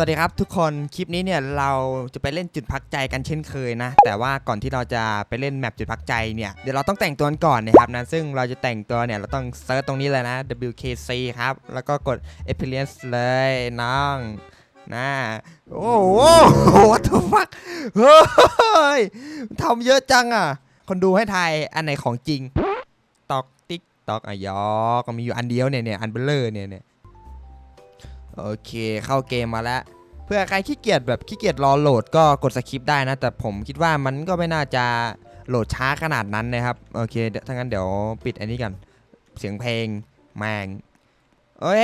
สวัสดีครับทุกคนคลิปนี้เนี่ยเราจะไปเล่นจุดพักใจกันเช่นเคยนะ แต่ว่าก่อนที่เราจะไปเล่นแมปจุดพักใจเนี่ยเดี๋ยวเราต้องแต่งตัวก่อนนะครับนะซึ่งเราจะแต่งตัวเนี่ยเราต้องเซิร์ชตรงนี้เลยนะ WKC ครับ แล้วก็กด Experience เลยน้องนะโอ้โห what the fuck เฮ้ยทำเยอะจังอะ คนดูให้ทายอันไหนของจริงตอกติ๊กตอกอะยอกก็มีอยู่อันเดียวเนี่ยเนี่ยอันเบลเลอร์เนี่ยเนี่ย โอเคเข้าเกมมาแล้ว เพื่อใครขี้เกียจแบบขี้เกียจรอโหลดก็กดสคริปได้นะ แต่ผมคิดว่ามันก็ไม่น่าจะโหลดช้าขนาดนั้นนะครับ โอเคถ้างั้นเดี๋ยวปิดอันนี้กัน เสียงเพลงแมงโอเค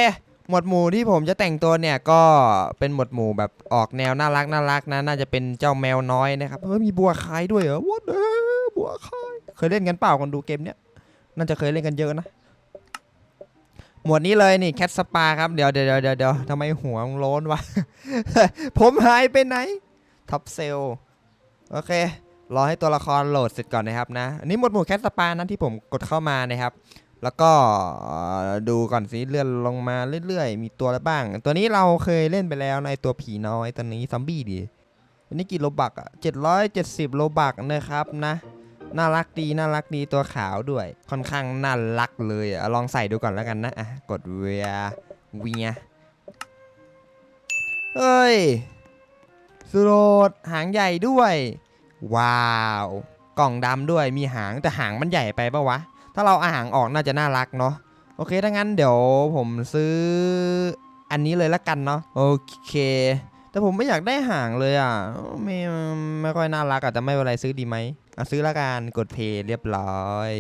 หมวดหมู่ที่ผมจะแต่งตัวเนี่ยก็เป็นหมวดหมู่แบบออกแนวน่ารักน่ารักนะน่าจะเป็นเจ้าแมวน้อยนะครับเฮ้ยมีบัวคายด้วยเหรอวัดเออบัวคายเคยเล่นกันเปล่าคนดูเกมเนี้ยน่าจะเคยเล่นกันเยอะนะ หมวดนี้เลยนี่แคทสปาครับเดี๋ยวเดี๋ยวเดี๋ยวเดี๋ยวทำไมหัวมันโล้นวะ ผมหายไปไหนท็อปเซลโอเค รอให้ตัวละครโหลดเสร็จก่อนนะครับนะอันนี้หมวดหมู่แคทสปานั้นที่ผมกดเข้ามานะครับ แล้วก็ดูก่อนสิเลื่อนลงมาเรื่อยๆ มีตัวอะไรบ้าง ตัวนี้เราเคยเล่นไปแล้วในตัวผีน้อยตัวนี้ซอมบี้ดิอันนี้กี่โลบักอะ770โลบักนะครับนะ น่ารักดีน่ารักดีตัวขาวด้วย ค่อนข้างน่ารักเลยอะลองใส่ดูก่อนแล้วกันนะอะกดเวียเวียเฮ้ยสุโรดหางใหญ่ด้วย ว้าว กล่องดำด้วยมีหางแต่หางมันใหญ่ไปปะวะ ถ้าเราเอาหางออกน่าจะน่ารักเนาะโอเคถ้างั้นเดี๋ยวผมซื้ออันนี้เลยละกันเนาะโอเค แต่ผมไม่อยากได้หางเลยอ่ะไม่ไม่ค่อยน่ารักอ่ะแต่ไม่เป็นไรซื้อดีไหมอ่ะซื้อละกันกดเพย์เรียบร้อย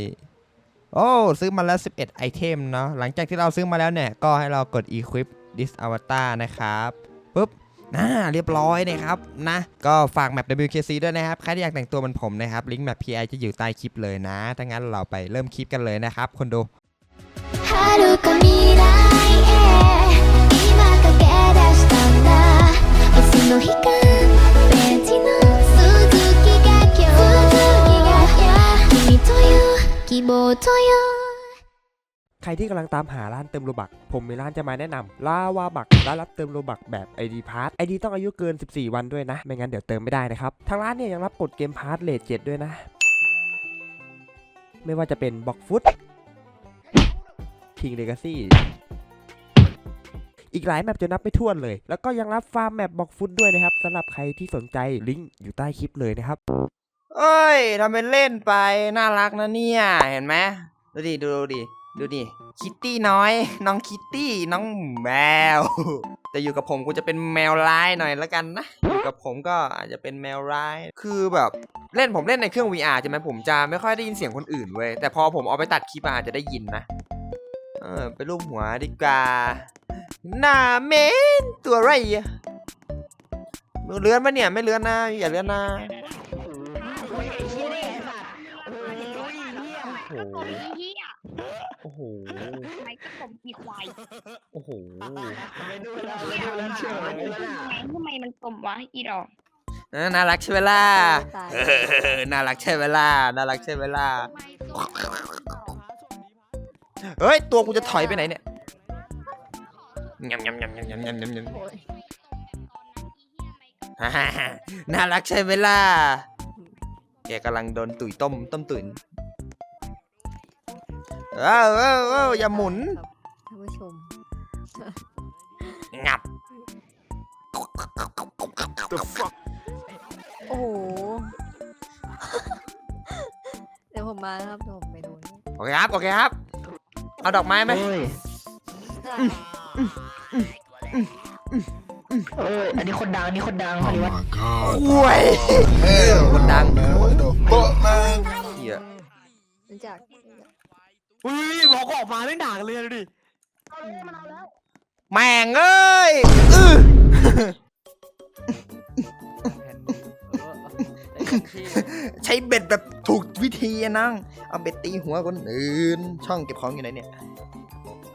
โอ้ซื้อมาแล้ว 11 ไอเทมเนาะหลังจากที่เราซื้อมาแล้วเนี่ย ก็ให้เรากด equip this avatar นะครับปุ๊บน่าเรียบร้อยนะครับนะ ก็ฝากแมป WKC ด้วยนะครับ ใครที่อยากแต่งตัวเหมือนผมนะครับ ลิงก์แมป PI จะอยู่ใต้คลิปเลยนะ ถ้างั้นเราไปเริ่มคลิปกันเลยนะครับ คนดู 遥か未来へ今駆け出した んだ星の光ベンチの鈴木が今日君という希望という ใครที่กำลังตามหาร้านเติมโลบัก ผมมีร้านจะมาแนะนำลาวาบักร้านรับเติมโลบักแบบ ID p a s s ID ต้องอายุเกิน 14 วันด้วยนะ ไม่งั้นเดี๋ยวเติมไม่ได้นะครับ ทางร้านเนี่ยยังรับกดเกมพาร์ทเลทเจ็ดด้วยนะ ไม่ว่าจะเป็นบ็อกฟุตคิงเลกาซี่ อีกหลายแมปจะนับไม่ถ้วนเลย แล้วก็ยังรับฟาร์มแมปบ็อกฟุตด้วยนะครับสำหรับใครที่สนใจลิงก์อยู่ใต้คลิปเลยนะครับเอ้ยทำเป็นเล่นไปน่ารักนะเนี่ย เห็นไหมดูดิดูดิดูดิคิตตี้น้อย น้องคิตตี้น้องแมว แต่อยู่กับผมกูจะเป็นแมวร้ายหน่อยละกันนะอยู่กับผมก็อาจจะเป็นแมวร้าย คือแบบเล่นผมเล่นในเครื่อง VR ใช่ไหมผมจะไม่ค่อยได้ยินเสียงคนอื่นเว้ยแต่พอผมเอาไปตัดคลิปอาจจะได้ยินนะ เออไปรูปหัวดีกว่า หน้าเมนตัวอะไรอะเลื้อนปะเนี่ยไม่เลื้อนนะอย่าเลื้อนนะโอ้โหเฮียโอ้โหทำไมก็ผมมีควายโอ้โหทำไมมันกลมวะอีดอกเออน่ารักใช่ไหมล่ะเออน่ารักใช่ไหมล่ะน่ารักใช่ไหมล่ะเฮ้ยตัวกูจะถอยไปไหนเนี่ย ยำยำยำยำยำยำยำยำฮ่าฮ่าฮ่าน่ารักใช่ไหมล่ะ แกกำลังโดนตุ๋ยต้มต้มตุ๋นเอ้าเอ้าเอ้าอย่าหมุนท่านผู้ชมงับ โอ้โห เดี๋ยวผมมานะครับเดี๋ยวผมไปดูนี่โอเคครับ โอเคครับ เอาดอกไม้ไหม เอออันนี้คนดังอันนี้คนดังคนนี้ว่าห่วยเออคนดัง What the fuck, man? เหี้ยรู้จักรู้จักอุ้ยบอกออกมาไม่ด่ากันเลยดูดิแม่งเอ้ยอื้อใช้เบ็ดแบบถูกวิธีอะนังเอาเบ็ดตีหัวคนอื่น ช่องเก็บของอยู่ไหนเนี่ย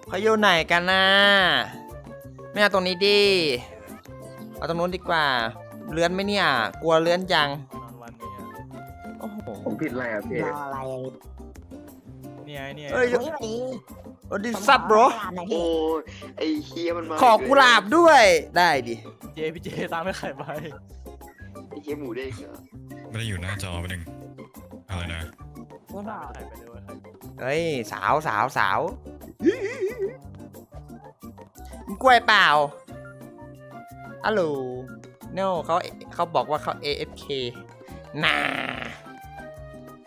เขาอยู่ไหนกันนะ ไม่เอาตรงนี้ดิเอาตรงนู้นดีกว่า เลื้อนไหมเนี่ย กลัวเลื้อนจังโอ้โหผมผิดอะไรอะพี่รออะไรเนี่ยไอ้เนี่ยเอ้ยเฮ้ยวันนี้โอ้ดิซับ bro โอ้ยไอ้เฮียมันมาขอกุหลาบด้วย ได้ดิ เจพี่เจตามไม่ไข่ไปไอ้เฮียหมูเด้งเหรอไม่ได้อยู่หน้าจอไปหนึ่งอะไรนะตามไข่ไปเลยเว้ยไข่เฮ้ย สาวสาวสาว กล้วยเปล่าฮัลโหลโน่เขาเขาบอกว่าเขา AFK น่า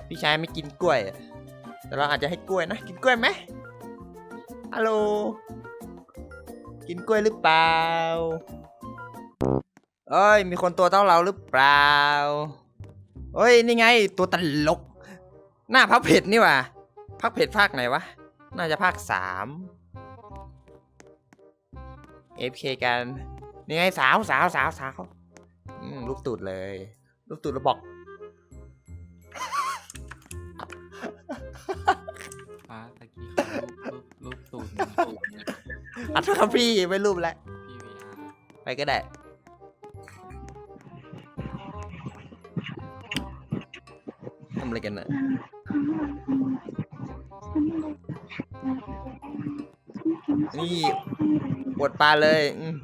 พี่ชายไม่กินกล้วย แต่เราอาจจะให้กล้วยนะ กินกล้วยไหมฮัลโหล กินกล้วยหรือเปล่า เอ้ย มีคนตัวเท่าเราหรือเปล่า เอ้ย นี่ไง ตัวตลก หน้าพักเผ็ดนี่ว่าพักเผ็ดภาคไหนวะ น่าจะภาคสาม FK กันนี่ไงสาวสาวสาวสาวอืมลูกตูดเลย ลูกตูดแล้วบอกฟ้าตะกี้เขารูปรูปรูปตูดมันตูดเนี่ยอัดครับพี่ไม่รูปแล้วพี่วีอาร์ไปก็ได้ทำอะไรกันน่ะนี่ปวดปลาเลยอืม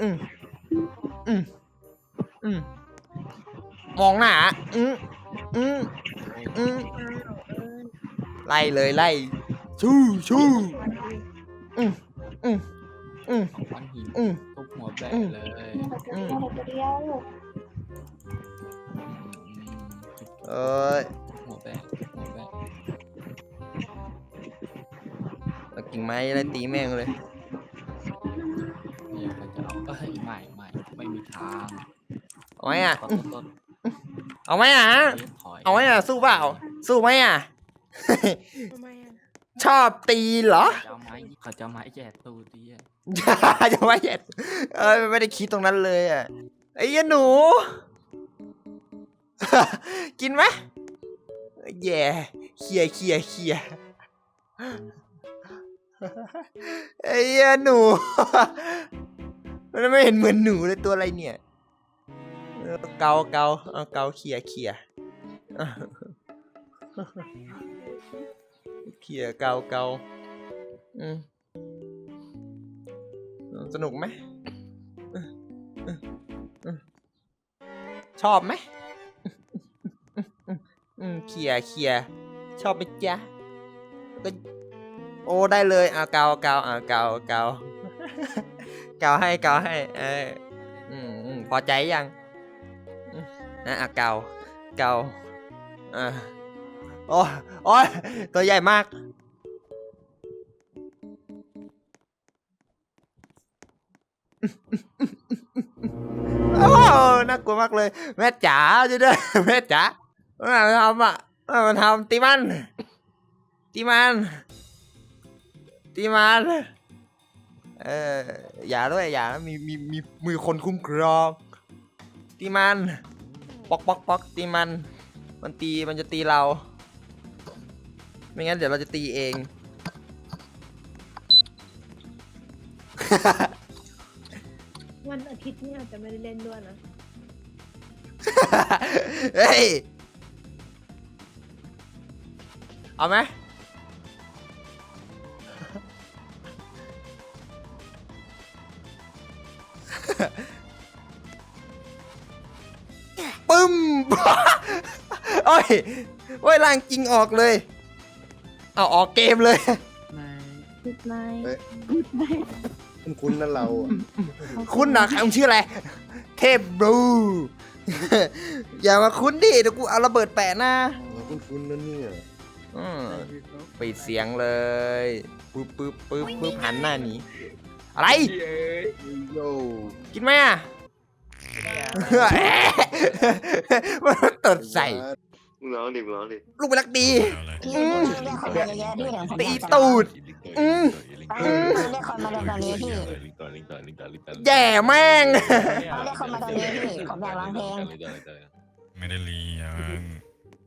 อืมอืมอืมมองหน้าอืมอืมอืมไล่เลยไล่ชูชูอืมอืมอืมอืม บหัวแบะอืมเลยอืมตัวเดียวอืมเอ้ยทุบหัวแบะทุบหัวแบะเอากิ่งไม้อะไรตีแม่งเลย เนี่ยเขาจะเอาเอ้ยไม่ไม่ไม่มีทางเอาไหมอะ ต้นต้นเอาไหมอะ ต้นถอยเอาไหมอะ สู้เปล่า สู้ไหมอะชอบตีเหรอ เขาจะเอาไม้เขาจะเอาไม้แย่ตูดดิ อะจะไม่เห็นเอ้ยไม่ได้คิดตรงนั้นเลยอะไอ้เหี้ยหนู กินไหมแย่เขี่ยเขี่ยเขี่ยไอ้เหี้ยหนู มันไม่เห็นเหมือนหนูเลยตัวอะไรเนี่ยเออเกาเกาเอาเกาเขี่ยเขี่ยเขี่ยเกาเกาอืม สนุกไหมเออเออเออชอบไหมอืมเขี่ยเขี่ยชอบไหมจ๊ะก็โอ้ได้เลยเอาเกาเกาเอาเกาเกาเกาให้เกาให้เอออืมอืมพอใจยังอืมนะเอาเกาเกาอ่าโอ้ยโอ้ยตัวใหญ่มาก โอ้น่ากลัวมากเลย แม่จ๋าจะด้วยแม่จ๋ามันทำอะมันทำตีมันตีมันตีมันเอออย่าด้วยอย่ามีมีมีมือคนคุ้มครองตีมันปอกปอกปอกตีมัน มันตีมันจะตีเรา ไม่งั้นเดี๋ยวเราจะตีเอง วันอาทิตย์นี่อาจจะไม่ได้เล่นด้วยนะ เฮ้ย เอาไหมปึ้ม โอ้ยโอ้ยล่างจริงออกเลย เอาออกเกมเลย good night คุ้นๆนั่นเราอะคุณนะคำชื่ออะไร เทพบลู อย่ามาคุ้นดิเดี๋ยวกูเอาระเบิดแปะหน้าเราคุ้นๆนั่นเนี่ยอืมปิดเสียงเลยปึ๊บปึ๊บปึ๊บปึ๊บหันหน้าหนีอะไรโย่กินไหมอะ มันตดใส่ มึงร้องดิมึงร้องดิ ลูกไปรักดีเอาเลยอืมตีตูด อืม อืมเรียกคนมาตรงนี้พี่แย่แม่ง เรียกคนมาตรงนี้พี่ผมอยากร้องเพลงไม่ได้เรียน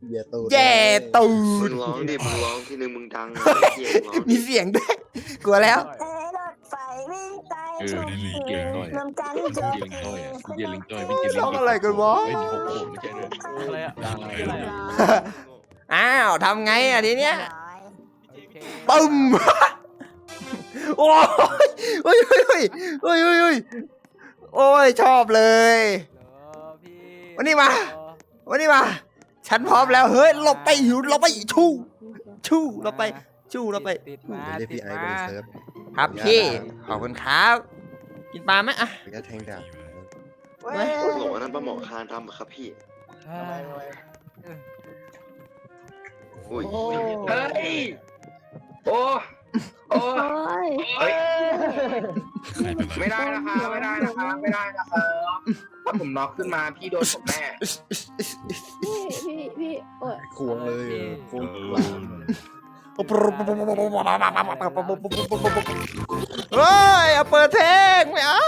เบียร์ตูดแย่ตูมึดงร้องดิมึงร้องทีนึงมึงดังเฮียมึงร้องมีเสียงด้วย กลัวแล้ว เอ้ยรถไฟวิ่งไปเออได้ลีเก่งด้วยรวมกันจบเย็นก้อยอะเย็นลิงก้อยไม่กินลิงร้องอะไรกันวะไม่หกโขดไม่ใช่เลยอะไรอะดังอะไรอะไรเลยอะอ้าวทำไงอะทีเนี้ยโอเคปึ้ม โอ้ยเฮ้ยเฮ้ยเฮ้ยเฮ้ยเฮ้ยเฮ้ยโอ้ยชอบเลย เหรอพี่วันนี้มาวันนี้มา ฉันพร้อมแล้วเฮ้ยหลบไปหิวหลบไปชู่ชู่หลบไปชู่หลบไปติดมาเรียกติพี่ไอ้มาเซิร์ฟครับพี่ขอบคุณครับ กินปลาไหมอะ แล้วก็แทงดาบบอกว่านั่นปลาหมอคานทำครับพี่อ่าอุ้ย เฮ้ย โอ้ โอ้โอ้ยใครเป็นไรไม่ได้นะคะไม่ได้นะคะไม่ได้นะคะถ้าผมน็อกขึ้นมาพี่โดนผมแน่พี่พี่พี่โอ้ยควงเลยเออควงหลามเฮ้ยเอาเปิดเทงไม่เอา